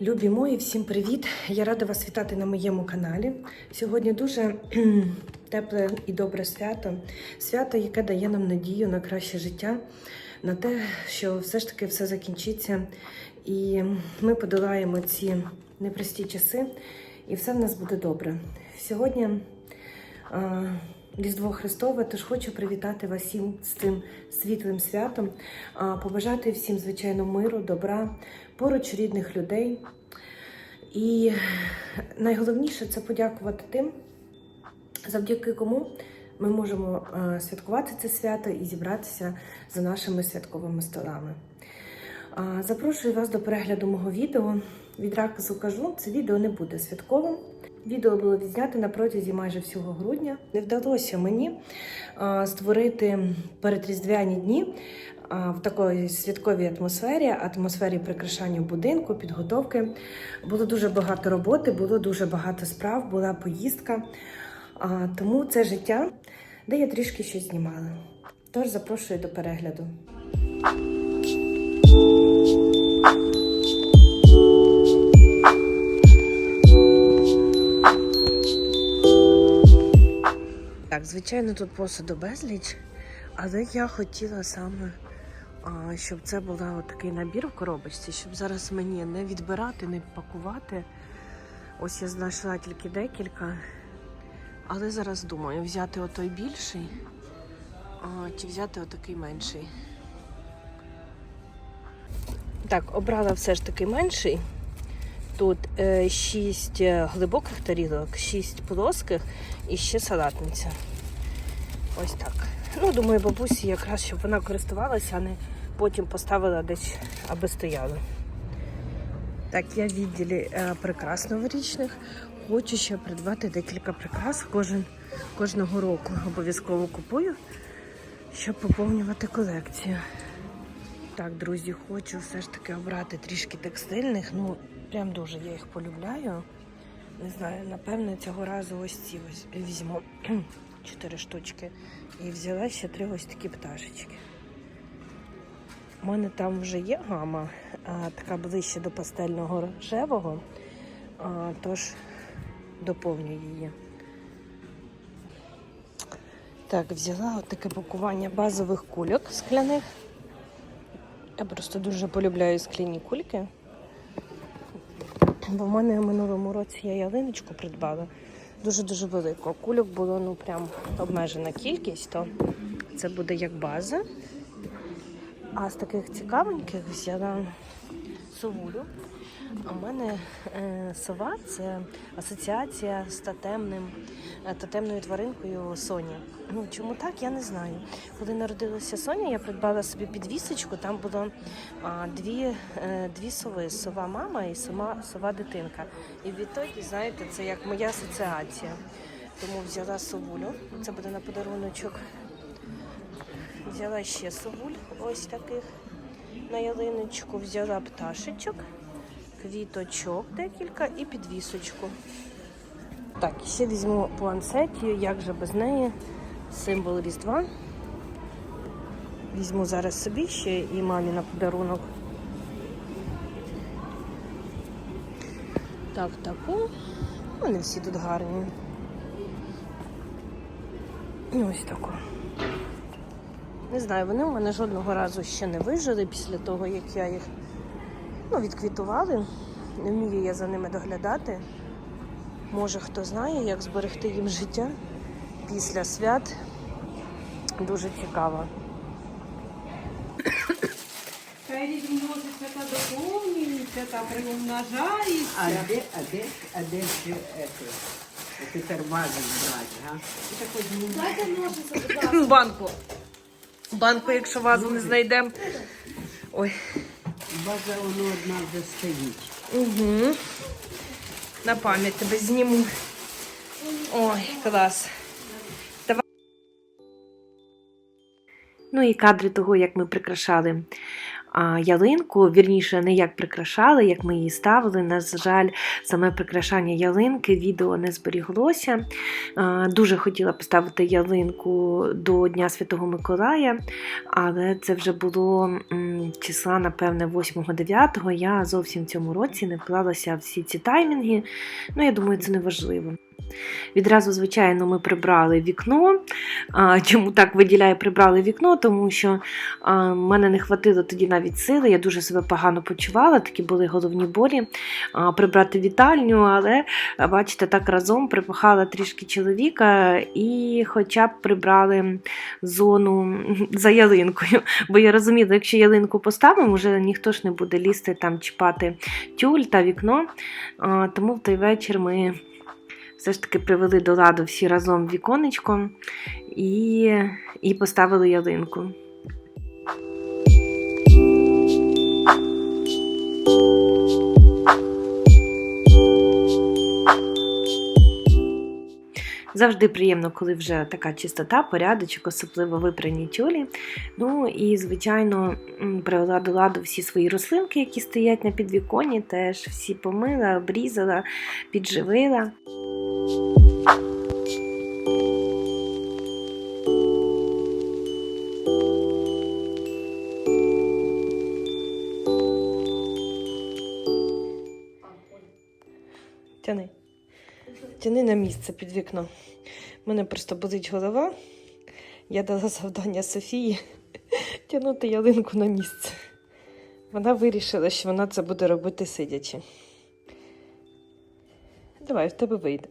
Любі мої, всім привіт! Я рада вас вітати на моєму каналі. Сьогодні дуже тепле і добре свято. Свято, яке дає нам надію на краще життя, на те, що все ж таки все закінчиться, і ми подолаємо ці непрості часи, і все в нас буде добре. Сьогодні а, Різдво Христове, тож хочу привітати вас всім з цим світлим святом, а, побажати всім, звичайно, миру, добра, поруч рідних людей. І найголовніше це подякувати тим, завдяки кому ми можемо е, святкувати це свято і зібратися за нашими святковими столами. Запрошую вас до перегляду мого відео. Відразу кажу, це відео не буде святковим. Відео було відзнято на протязі майже всього грудня. Не вдалося мені створити передріздвяні дні в такої святковій атмосфері, атмосфері прикрашання будинку, підготовки. Було дуже багато роботи, було дуже багато справ, була поїздка. Тому це життя, де я трішки щось знімала. Тож запрошую до перегляду. Так, звичайно, тут посуду безліч, але я хотіла саме, щоб це був такий набір в коробочці, щоб зараз мені не відбирати, не пакувати. Ось я знайшла тільки декілька. Але зараз думаю, взяти отой більший, чи взяти отакий менший. Так, обрала все ж таки менший. Тут е, 6 глибоких тарілок, 6 плоских і ще салатниця. Ось так. Ну, думаю, бабусі якраз, щоб вона користувалася, а не потім поставила десь, аби стояла. Так, я в відділі е, прикрас новорічних. Хочу ще придбати декілька прикрас. Кожен, кожного року обов'язково купую, щоб поповнювати колекцію. Так, друзі, хочу все ж таки обрати трішки текстильних. Ну, прям дуже я їх полюбляю. Не знаю, напевне, цього разу ось ці ось візьму чотири штучки. І взяла ще три ось такі пташечки. У мене там вже є гама, а, така ближче до пастельного рожевого, а, тож доповню її. Так, взяла от таке пакування базових кульок скляних. Я просто дуже полюбляю скляні кульки. Бо в мене в минулому році я ялиночку придбала дуже-дуже велику. Кульок було ну прям обмежена кількість, то це буде як база. А з таких цікавеньких взяла совулю. В мене е, сова це асоціація з тотемним, е, тотемною тваринкою Соня. Ну чому так, я не знаю. Коли народилася Соня, я придбала собі підвісочку, там було а, дві, е, дві сови: сова мама і сова, сова дитинка. І відтоді, знаєте, це як моя асоціація. Тому взяла совулю. Це буде на подаруночок. Взяла ще совуль, ось таких на ялиночку, взяла пташечок, квіточок декілька і підвісочку. Так, ще візьму плансетію, як же без неї, символ Різдва. Візьму зараз собі ще і мамі на подарунок. Так, таку. Вони всі тут гарні. І ось таку. Не знаю, вони у мене жодного разу ще не вижили після того, як я їх ну, відквітували. Не вмію я за ними доглядати. Може, хто знає, як зберегти їм життя після свят. Дуже цікаво. Хай множиться та доповнюється та приумножається. А де, а де, а де ж это, Петер Базин брать, а? Ти такой ну, Дайте множиться, будь ласка. Банку. Банку, якщо вазу не знайдемо. Ой. база воно одна вже стоїть. Угу. На пам'ять тебе зніму. Ой, клас. Давай. Ну і кадри того, як ми прикрашали ялинку. Вірніше, не як прикрашали, як ми її ставили. На жаль, саме прикрашання ялинки відео не зберіглося. Дуже хотіла поставити ялинку до Дня Святого Миколая, але це вже було числа, напевне, 8-9. Я зовсім в цьому році не вклалася всі ці таймінги. Ну, я думаю, це не важливо. Відразу, звичайно, ми прибрали вікно. Чому так виділяю, прибрали вікно? Тому що в мене не хватило тоді навіть сили, я дуже себе погано почувала, такі були головні болі прибрати вітальню, але бачите, так разом припахала трішки чоловіка і хоча б прибрали зону за ялинкою. Бо я розуміла, якщо ялинку поставимо, вже ніхто ж не буде лізти там чіпати тюль та вікно. Тому в той вечір ми все ж таки привели до ладу всі разом віконечко і, і поставили ялинку. Завжди приємно, коли вже така чистота, порядочок, особливо випрані тюлі. Ну і, звичайно, привела до ладу всі свої рослинки, які стоять на підвіконі, теж всі помила, обрізала, підживила. На місце під вікно. У мене просто болить голова. Я дала завдання Софії тягнути ялинку на місце. Вона вирішила, що вона це буде робити сидячи. Давай, в тебе вийде.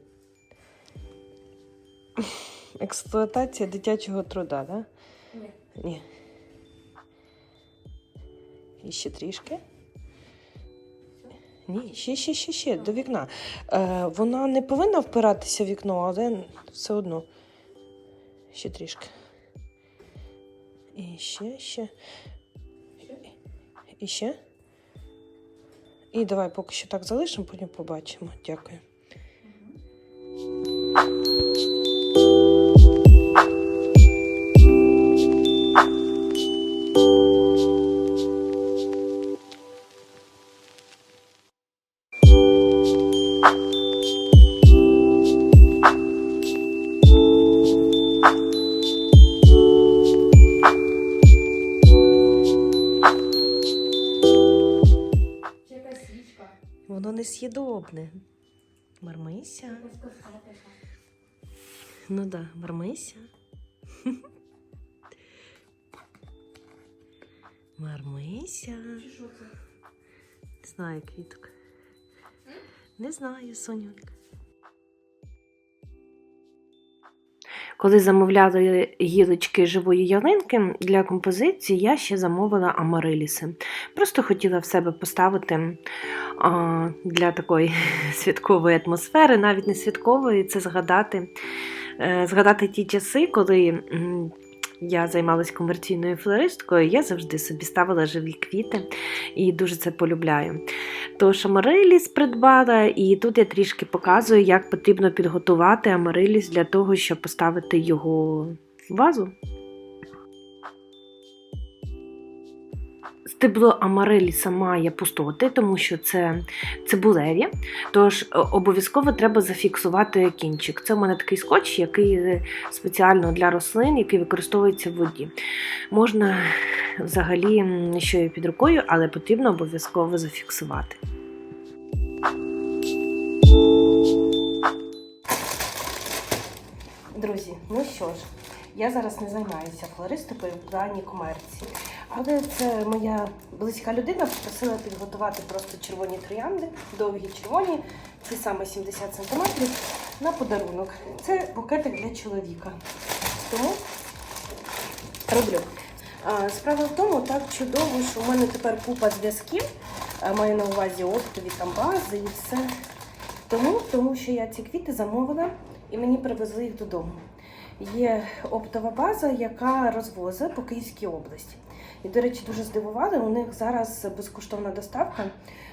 Експлуатація дитячого труда, так? Ні. Ні. І ще трішки. Ні, ще, ще, ще, ще, до вікна. Е, вона не повинна впиратися в вікно, але все одно. Ще трішки. І ще, ще. І ще. І давай поки що так залишимо, потім побачимо. Дякую. Воно не з'їдобне. Мармися. Ну да, мармися. Мармися. Не знаю, квіток. Не знаю, Сонюнька. Коли замовляли гілочки живої ялинки для композиції, я ще замовила амариліси. Просто хотіла в себе поставити а, для такої святкової атмосфери, навіть не святкової, це згадати, е, згадати ті часи, коли я займалася комерційною флористкою, я завжди собі ставила живі квіти і дуже це полюбляю. Тож амариліс придбала, і тут я трішки показую, як потрібно підготувати амариліс для того, щоб поставити його в вазу. Стебло амариліса має пустоти, тому що це цибулеві, тож е, обов'язково треба зафіксувати кінчик. Це у мене такий скотч, який е, спеціально для рослин, який використовується в воді. Можна взагалі що є під рукою, але потрібно обов'язково зафіксувати. Друзі, ну що ж, я зараз не займаюся флористикою в плані комерції, але це моя близька людина попросила підготувати просто червоні троянди, довгі червоні, ці саме 70 см, на подарунок. Це букетик для чоловіка. Тому роблю. Справа в тому, так чудово, що в мене тепер купа зв'язків. Маю на увазі оптові там бази і все. Тому, тому що я ці квіти замовила і мені привезли їх додому. Є оптова база, яка розвозить по Київській області. І, до речі, дуже здивували, у них зараз безкоштовна доставка,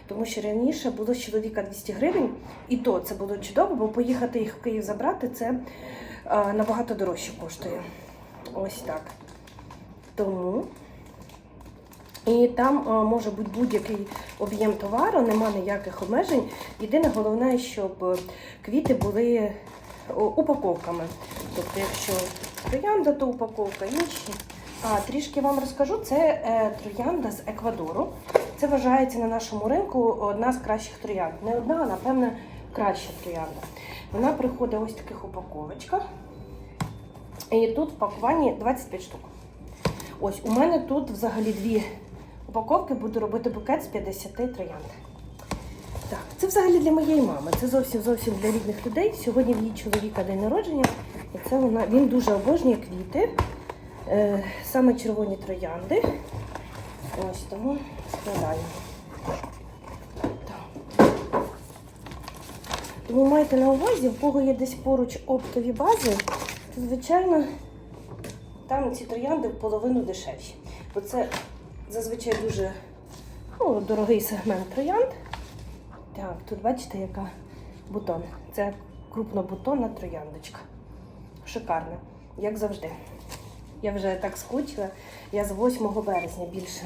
тому що раніше було з чоловіка 200 гривень, і то це було чудово, бо поїхати їх в Київ забрати це е, набагато дорожче коштує. Ось так. Тому І там а, може бути будь-який об'єм товару, нема ніяких обмежень. Єдине головне, щоб е, квіти були упаковками. Тобто, якщо троянда, то упаковка інші. А трішки вам розкажу, це е, троянда з Еквадору. Це вважається на нашому ринку одна з кращих троянд. Не одна, а напевне краща троянда. Вона приходить ось в таких упаковочках. І тут в пакуванні 25 штук. Ось у мене тут взагалі дві упаковки, буду робити букет з 50 троянд. Так, це взагалі для моєї мами. Це зовсім зовсім для рідних людей. Сьогодні в її чоловіка день народження. І це вона він дуже обожнює квіти, е, саме червоні троянди. Ось тому складаємо. Тому майте на увазі, в кого є десь поруч оптові бази, то звичайно там ці троянди в половину дешевші. Бо це зазвичай дуже ну, дорогий сегмент троянд. Так, тут бачите, яка бутон. Це крупнобутонна трояндочка. Шикарна, як завжди. Я вже так скучила. Я з 8 березня більше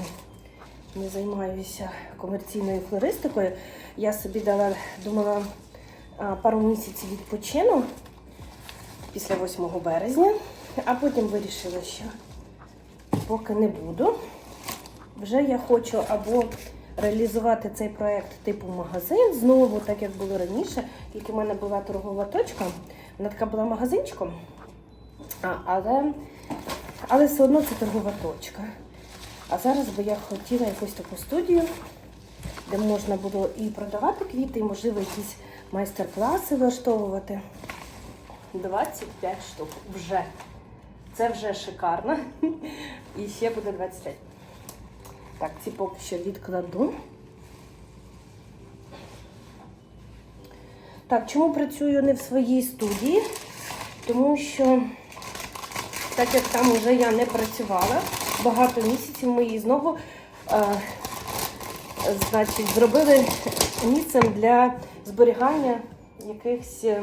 не займаюся комерційною флористикою. Я собі дала, думала, пару місяців відпочину після 8 березня, а потім вирішила, що поки не буду. Вже я хочу або реалізувати цей проект типу магазин знову, так як було раніше. Тільки в мене була торгова точка, вона така була магазинчиком, але, але все одно це торгова точка. А зараз би я хотіла якусь таку студію, де можна було і продавати квіти, і, можливо, якісь майстер-класи влаштовувати. 25 штук вже. Це вже шикарно. І ще буде 25. Так, ці поки що відкладу. Так, чому працюю не в своїй студії? Тому що, так як там вже я не працювала багато місяців, ми її знову е, значить, зробили місцем для зберігання якихось е,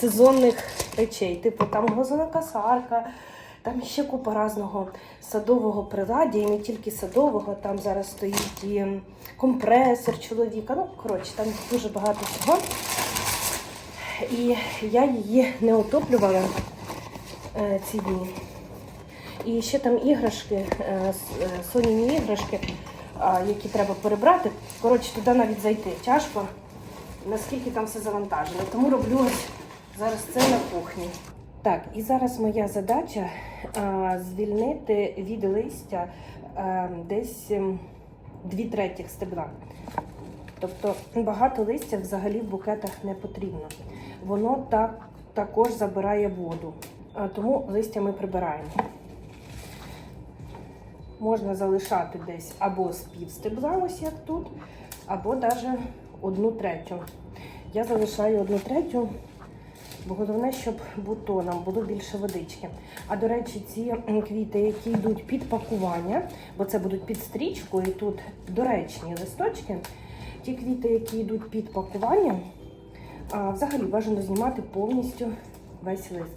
сезонних речей. Типу там газонокосарка, там ще купа різного садового приладдя, і не тільки садового, там зараз стоїть і компресор чоловіка. Ну, коротше, там дуже багато всього. І я її не отоплювала е, ці дні. І ще там іграшки, е, е, соняні іграшки, які треба перебрати. Коротше, туди навіть зайти тяжко, наскільки там все завантажено. Тому роблю зараз це на кухні. Так, і зараз моя задача а, звільнити від листя а, десь ем, дві третіх стебла. Тобто багато листя взагалі в букетах не потрібно. Воно так, також забирає воду, а тому листя ми прибираємо. Можна залишати десь або з пів стебла, ось як тут, або навіть одну третю. Я залишаю одну третю, бо головне, щоб бутоном було більше водички. А до речі, ці квіти, які йдуть під пакування, бо це будуть під стрічку, і тут доречні листочки. Ті квіти, які йдуть під пакування, взагалі бажано знімати повністю весь лист.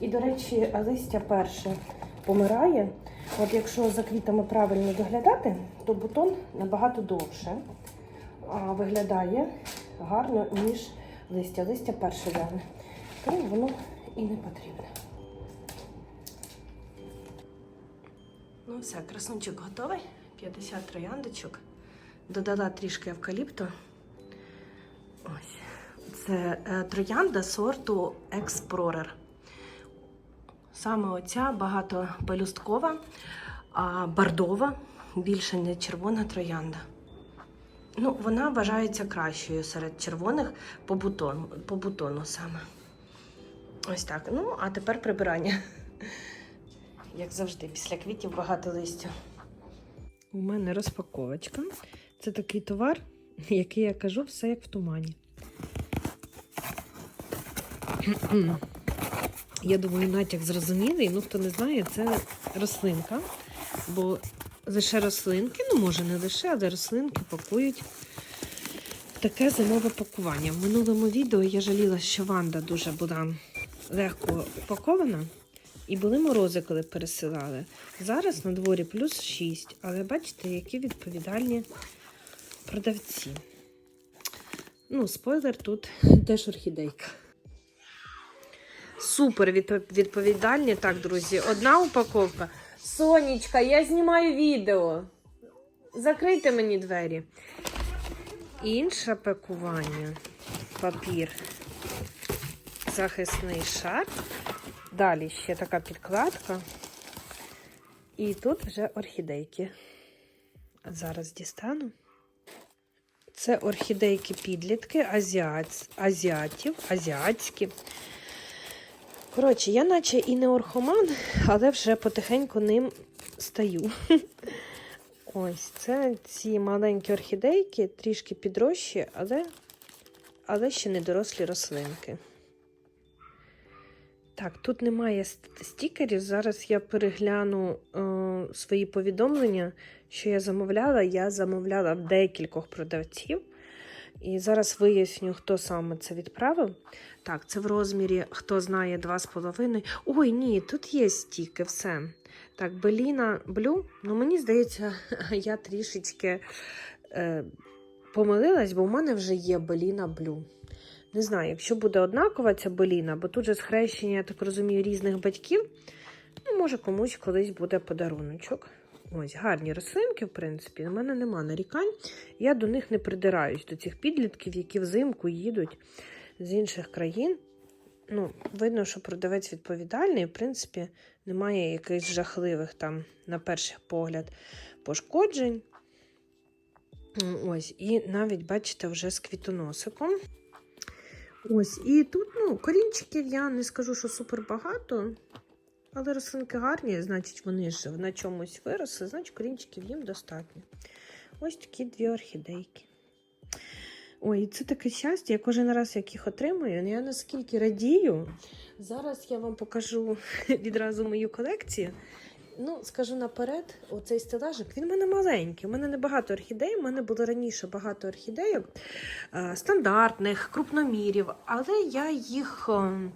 І, до речі, листя перше помирає. От якщо за квітами правильно доглядати, то бутон набагато довше виглядає гарно, ніж листя. Листя перше вяне. Тому воно і не потрібне. Ну все, красунчик готовий. 50 трояндочок. Додала трішки евкаліпту. Ось. Це е, троянда сорту Explorer. Саме оця багатопелюсткова, а бордова, більше не червона троянда. Ну, вона вважається кращою серед червоних по бутону, по бутону саме. Ось так. Ну, а тепер прибирання. Як завжди, після квітів багато листя. У мене розпаковочка. Це такий товар, який я кажу, все як в тумані. Я думаю, натяк зрозумілий. Ну, хто не знає, це рослинка. Бо лише рослинки, ну може не лише, але рослинки пакують таке зимове пакування. В минулому відео я жаліла, що Ванда дуже була легко упакована. І були морози, коли пересилали. Зараз на дворі плюс 6, але бачите, які відповідальні продавці. Ну, спойлер, тут теж орхідейка. Супер відповідальні. Так, друзі, одна упаковка. Сонечка, я знімаю відео. Закрийте мені двері. Інше пакування. Папір. Захисний шар. Далі ще така підкладка. І тут вже орхідейки. Зараз дістану. Це орхідейки підлітки, азіат, азіатів, азіатські. Коротше, я наче і не орхоман, але вже потихеньку ним стаю. Ось це ці маленькі орхідейки, трішки підрощі, але, але ще не дорослі рослинки. Так, тут немає стікерів. Зараз я перегляну е, свої повідомлення, що я замовляла. Я замовляла в декількох продавців. І зараз виясню, хто саме це відправив. Так, це в розмірі, хто знає, 2,5. Ой, ні, тут є стіки, все. Так, Беліна Блю. Ну, мені здається, я трішечки е, помилилась, бо в мене вже є Беліна Блю. Не знаю, якщо буде однакова ця Беліна, бо тут же схрещення, я так розумію, різних батьків. Ну, може, комусь колись буде подаруночок. Ось, гарні рослинки, в принципі, у мене нема нарікань. Я до них не придираюсь, до цих підлітків, які взимку їдуть з інших країн. Ну, видно, що продавець відповідальний, в принципі, немає якихось жахливих там, на перший погляд, пошкоджень. Ось, і навіть, бачите, вже з квітоносиком. Ось, і тут, ну, корінчиків я не скажу, що супер багато, але рослинки гарні, значить, вони ж на чомусь виросли, значить, корінчиків їм достатньо. Ось такі дві орхідейки. Ой, це таке щастя. Я кожен раз, як їх отримую, я наскільки радію. Зараз я вам покажу відразу мою колекцію. Ну, скажу наперед, оцей стелажик, він в мене маленький. У мене не багато орхідей. У мене було раніше багато орхідейок е, стандартних, крупномірів, але я їх е,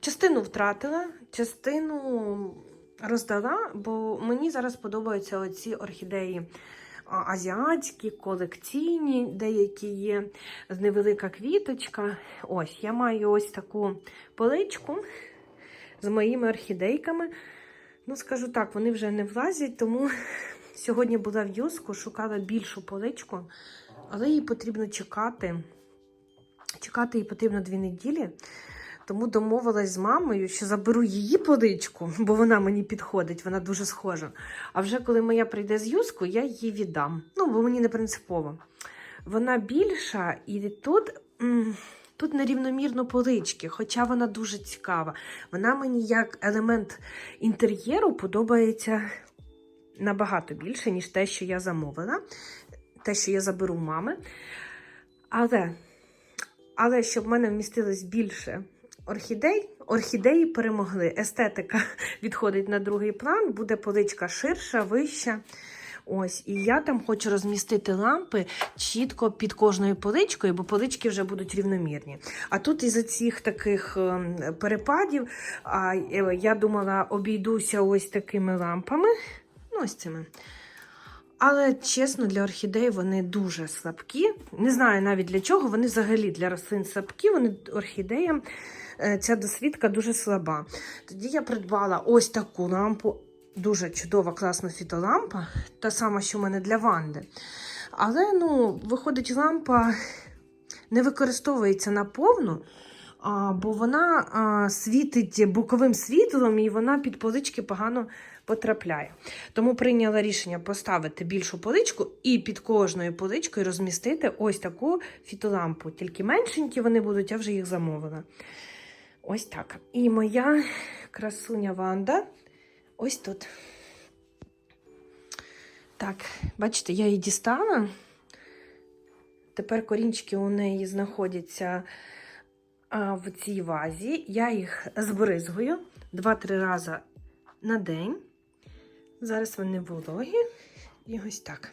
частину втратила, частину роздала, бо мені зараз подобаються оці орхідеї азіатські, колекційні, деякі є, з невелика квіточка. Ось, я маю ось таку поличку з моїми орхідейками. Ну, скажу так, вони вже не влазять, тому сьогодні була в Юску, шукала більшу поличку, але їй потрібно чекати. Чекати їй потрібно дві неділі. Тому домовилась з мамою, що заберу її поличку, бо вона мені підходить, вона дуже схожа. А вже коли моя прийде з юску, я її віддам. Ну, бо мені не принципово. Вона більша, і тут, тут нерівномірно полички, хоча вона дуже цікава. Вона мені як елемент інтер'єру подобається набагато більше, ніж те, що я замовила, те, що я заберу мами. Але, але щоб в мене вмістилось більше орхідей, орхідеї перемогли. Естетика відходить на другий план, буде поличка ширша, вища. Ось, і я там хочу розмістити лампи чітко під кожною поличкою, бо полички вже будуть рівномірні. А тут із-за цих таких ем, перепадів а, е, я думала, обійдуся ось такими лампами. Ну, ось цими. Але чесно, для орхідей вони дуже слабкі. Не знаю навіть для чого. Вони взагалі для рослин слабкі, вони орхідеям. Е, Ця досвідка дуже слаба. Тоді я придбала ось таку лампу. Дуже чудова, класна фітолампа, та сама, що в мене для Ванди. Але, ну, виходить, лампа не використовується наповну, бо вона світить боковим світлом і вона під полички погано потрапляє. Тому прийняла рішення поставити більшу поличку і під кожною поличкою розмістити ось таку фітолампу. Тільки меншенькі вони будуть, я вже їх замовила. Ось так. І моя красуня Ванда ось тут. Так, бачите, я її дістала. Тепер корінчики у неї знаходяться в цій вазі. Я їх збризгую 2-3 рази на день. Зараз вони вологі. І ось так.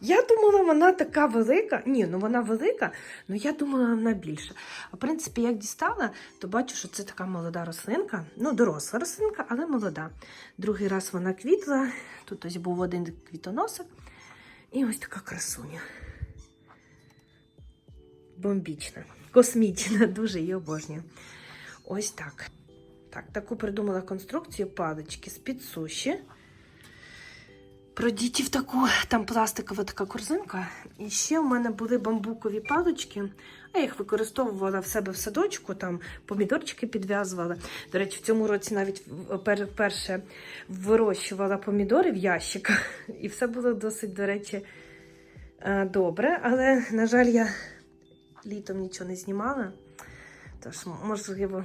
Я думала, вона така велика. Ні, ну вона велика, але я думала, вона більша. А в принципі, як дістала, то бачу, що це така молода рослинка. Ну, доросла рослинка, але молода. Другий раз вона квітла. Тут ось був один квітоносик. І ось така красуня. Бомбічна, космічна, дуже її обожнюю. Ось так. Так, таку придумала конструкцію палички з-під суші. Про дітів таку, там пластикова така корзинка. І ще в мене були бамбукові палички. Я їх використовувала в себе в садочку, там помідорчики підв'язувала. До речі, в цьому році навіть вперше вирощувала помідори в ящиках. І все було досить, до речі, е, добре. Але, на жаль, я літом нічого не знімала. Тож, можливо,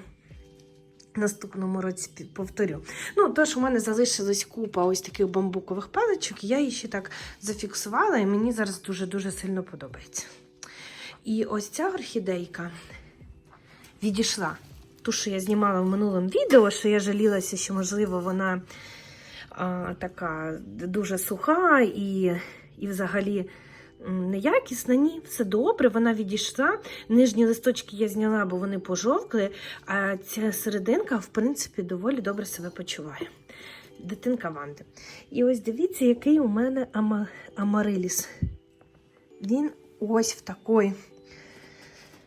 наступному році повторю. Ну, тож у мене залишилась купа ось таких бамбукових паличок, я її ще так зафіксувала, і мені зараз дуже-дуже сильно подобається. І ось ця орхідейка відійшла. Ту, що я знімала в минулому відео, що я жалілася, що, можливо, вона а, така дуже суха і, і взагалі неякісна. Ні, все добре, вона відійшла. Нижні листочки я зняла, бо вони пожовкли, а ця серединка, в принципі, доволі добре себе почуває. Дитинка Ванди. І ось дивіться, який у мене ама... амариліс. Він ось в такій,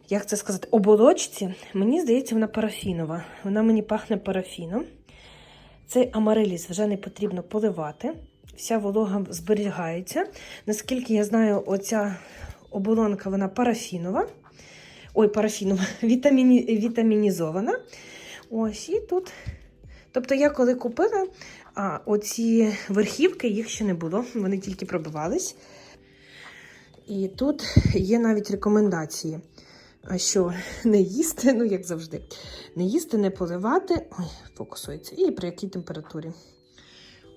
як це сказати, оболочці. Мені здається, вона парафінова. Вона мені пахне парафіном. Цей амариліс вже не потрібно поливати. Вся волога зберігається. Наскільки я знаю, оця оболонка вона парафінова. Ой, парафінова, вітаміні, вітамінізована. Ось і тут. Тобто, я коли купила, а оці верхівки їх ще не було, вони тільки пробивались. І тут є навіть рекомендації, що не їсти, ну як завжди, не їсти, не поливати. Ой, фокусується. І при якій температурі.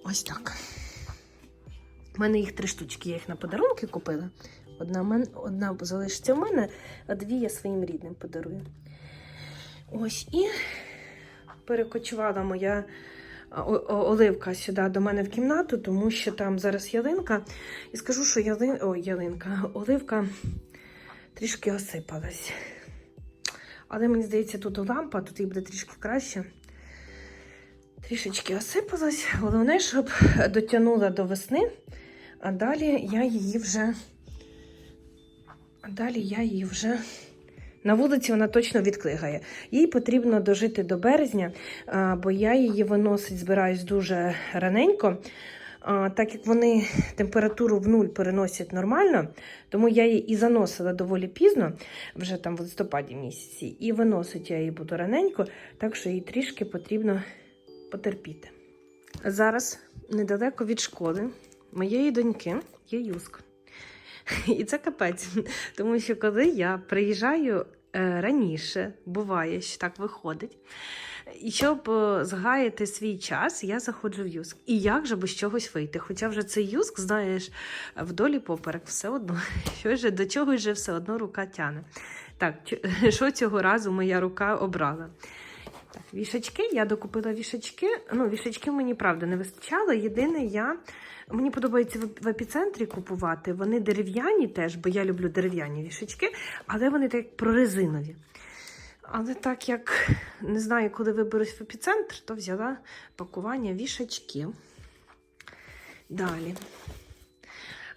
Ось так. У мене їх три штучки, я їх на подарунки купила. Одна, мен... Одна залишиться в мене, а дві я своїм рідним подарую. Ось і перекочувала моя о- о- оливка сюди до мене в кімнату, тому що там зараз ялинка. І скажу, що ялин... Ой, ялинка, оливка трішки осипалась. Але мені здається, тут лампа, тут їй буде трішки краще. Трішечки осипалась. Головне, щоб дотягнула до весни, а далі я її вже. А далі я її вже. На вулиці вона точно відклигає. Їй потрібно дожити до березня, бо я її виносить, збираюсь дуже раненько. Так як вони температуру в нуль переносять нормально, тому я її і заносила доволі пізно, вже там в листопаді місяці, і виносить я її буду раненько, так що їй трішки потрібно потерпіти. Зараз недалеко від школи моєї доньки є юск. І це капець, тому що коли я приїжджаю е, раніше, буває, що так виходить. І щоб е, згаяти свій час, я заходжу в юск. І як же без чогось вийти? Хоча вже цей юск, знаєш, вдолі поперек все одно, що ж до чогось же все одно рука тяне. Так, що цього разу моя рука обрала? Так, вішачки, я докупила вішачки. Ну, вішачки мені правда не вистачало. Єдине, я мені подобається в, епіцентрі купувати. Вони дерев'яні теж, бо я люблю дерев'яні вішачки, але вони так прорезинові. Але так як не знаю, коли виберусь в епіцентр, то взяла пакування вішачків. Далі.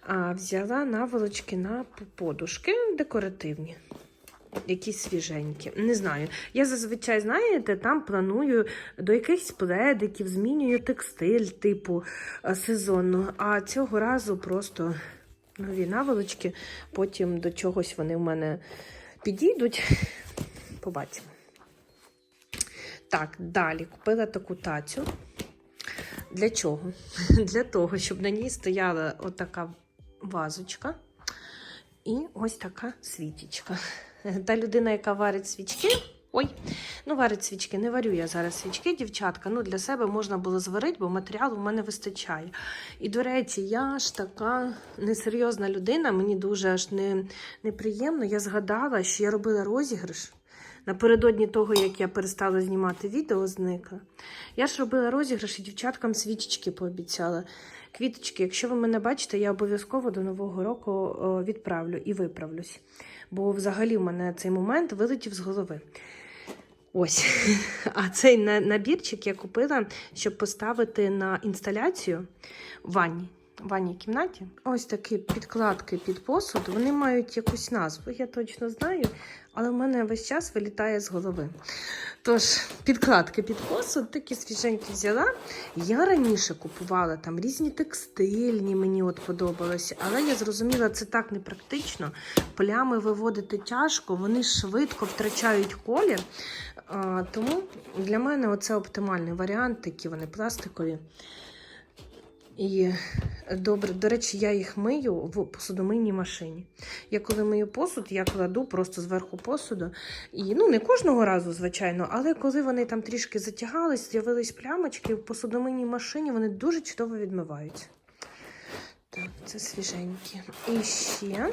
А, взяла наволочки на подушки декоративні. Якісь свіженькі. Не знаю. Я зазвичай, знаєте, там планую до якихось пледиків, змінюю текстиль, типу е, сезонно. А цього разу просто нові наволочки, потім до чогось вони в мене підійдуть. Побачимо. Так, далі купила таку тацю. Для чого? Для того, щоб на ній стояла отака вазочка і ось така свічечка. Та людина, яка варить свічки. Ой, ну варить свічки. Не варю я зараз свічки, дівчатка. Ну, для себе можна було зварити, бо матеріалу в мене вистачає. І, до речі, я ж така несерйозна людина, мені дуже аж не, неприємно. Я згадала, що я робила розіграш. Напередодні того, як я перестала знімати відео, зникла. Я ж робила розіграш і дівчаткам свічечки пообіцяла. Квіточки, якщо ви мене бачите, я обов'язково до Нового року відправлю і виправлюсь. Бо взагалі в мене цей момент вилетів з голови. Ось. А цей набірчик я купила, щоб поставити на інсталяцію в ванні. Ванній кімнаті. Ось такі підкладки під посуд. Вони мають якусь назву, я точно знаю, але в мене весь час вилітає з голови. Тож, підкладки під посуд такі свіженькі взяла. Я раніше купувала там різні текстильні, мені от подобалося, але я зрозуміла, це так непрактично. Плями виводити тяжко, вони швидко втрачають колір. Тому для мене оце оптимальний варіант, такі вони пластикові. І добре, до речі, я їх мию в посудомийній машині. Я коли мию посуд, я кладу просто зверху посуду. І ну не кожного разу, звичайно, але коли вони там трішки затягались, з'явились плямочки в посудомийній машині, вони дуже чудово відмиваються. Так, це свіженькі. І ще.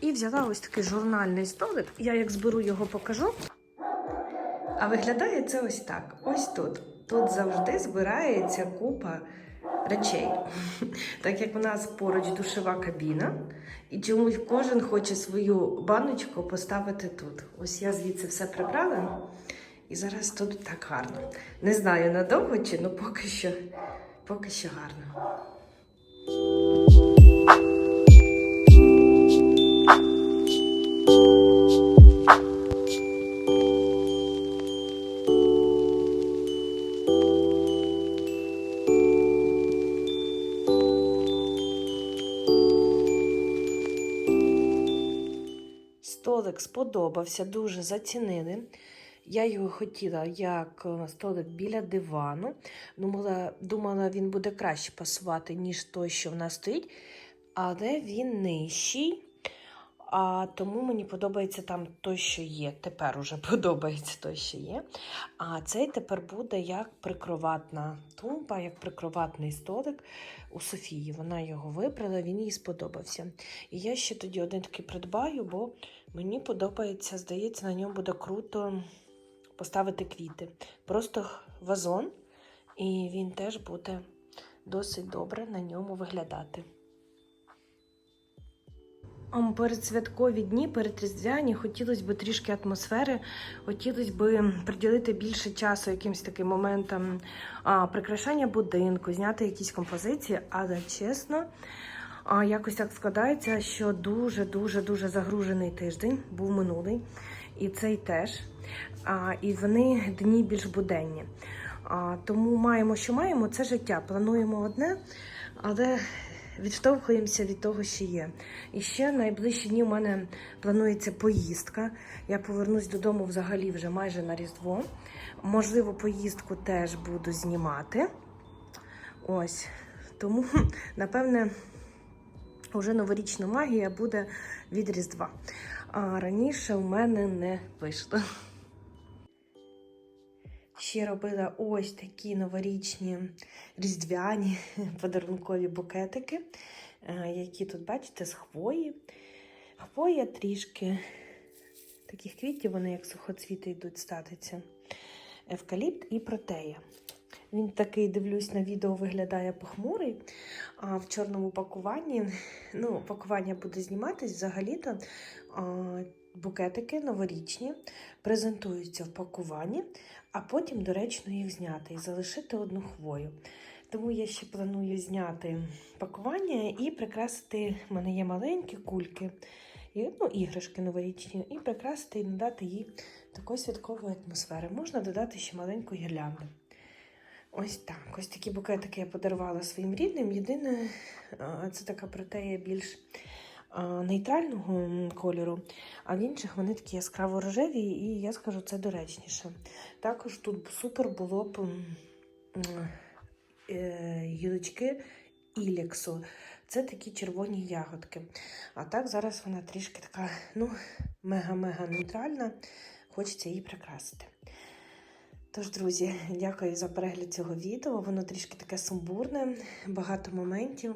І взяла ось такий журнальний столик. Я як зберу його покажу. А виглядає це ось так. Ось тут. Тут завжди збирається купа речей. Так як у нас поруч душова кабіна, і чомусь кожен хоче свою баночку поставити тут. Ось я звідси все прибрала, і зараз тут так гарно. Не знаю надовго чи, ну поки що, поки що гарно. Столик сподобався, дуже зацінили. Я його хотіла як е, столик біля дивану. Думала, думала, він буде краще пасувати, ніж той, що в нас стоїть, але він нижчий. А тому мені подобається там той, що є. Тепер уже подобається той, що є. А цей тепер буде як прикроватна тумба, як прикроватний столик у Софії. Вона його вибрала, він їй сподобався. І я ще тоді один такий придбаю, бо мені подобається, здається, на ньому буде круто поставити квіти. Просто вазон, і він теж буде досить добре на ньому виглядати. Ам, Перед святкові дні, перед різдвяні, хотілося б трішки атмосфери, хотілося б приділити більше часу якимось таким моментам прикрашання будинку, зняти якісь композиції, але чесно, а, якось так складається, що дуже-дуже дуже загружений тиждень був минулий, і цей теж. А, і вони дні більш буденні. А, тому маємо, що маємо, це життя. Плануємо одне, але відштовхуємося від того, що є. І ще найближчі дні у мене планується поїздка. Я повернусь додому взагалі вже майже на Різдво. Можливо, поїздку теж буду знімати. Ось. Тому, напевне, вже новорічна магія буде від Різдва. А раніше у мене не вийшло. Ще робила ось такі новорічні різдвяні подарункові букетики, е, які тут, бачите, з хвої. Хвоя трішки таких квітів, вони як сухоцвіти йдуть статися. Евкаліпт і протея. Він такий, дивлюсь, на відео виглядає похмурий, а в чорному пакуванні, ну, пакування буде зніматись взагалі-то. Букетики новорічні презентуються в пакуванні, а потім доречно їх зняти і залишити одну хвою. Тому я ще планую зняти пакування і прикрасити. У мене є маленькі кульки, ну, іграшки новорічні, і прикрасити і надати їй такої святкової атмосфери. Можна додати ще маленьку гірлянду. Ось так. Ось такі букетики я подарувала своїм рідним. Єдине, це така протея більш нейтрального кольору, а в інших вони такі яскраво рожеві, і я скажу, це доречніше. Також тут супер було б е, гілочки іліксу. Це такі червоні ягодки. А так зараз вона трішки така, ну, мега-мега нейтральна. Хочеться її прикрасити. Тож, друзі, дякую за перегляд цього відео. Воно трішки таке сумбурне, багато моментів,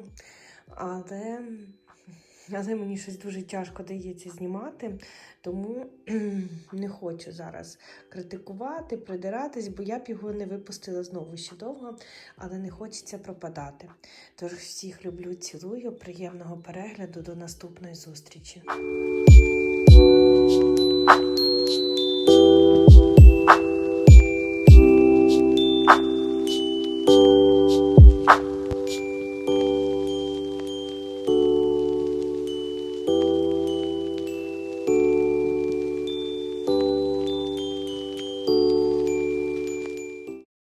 але але мені щось дуже тяжко дається знімати, тому не хочу зараз критикувати, придиратись, бо я б його не випустила знову ще довго, але не хочеться пропадати. Тож всіх люблю, цілую, приємного перегляду, до наступної зустрічі.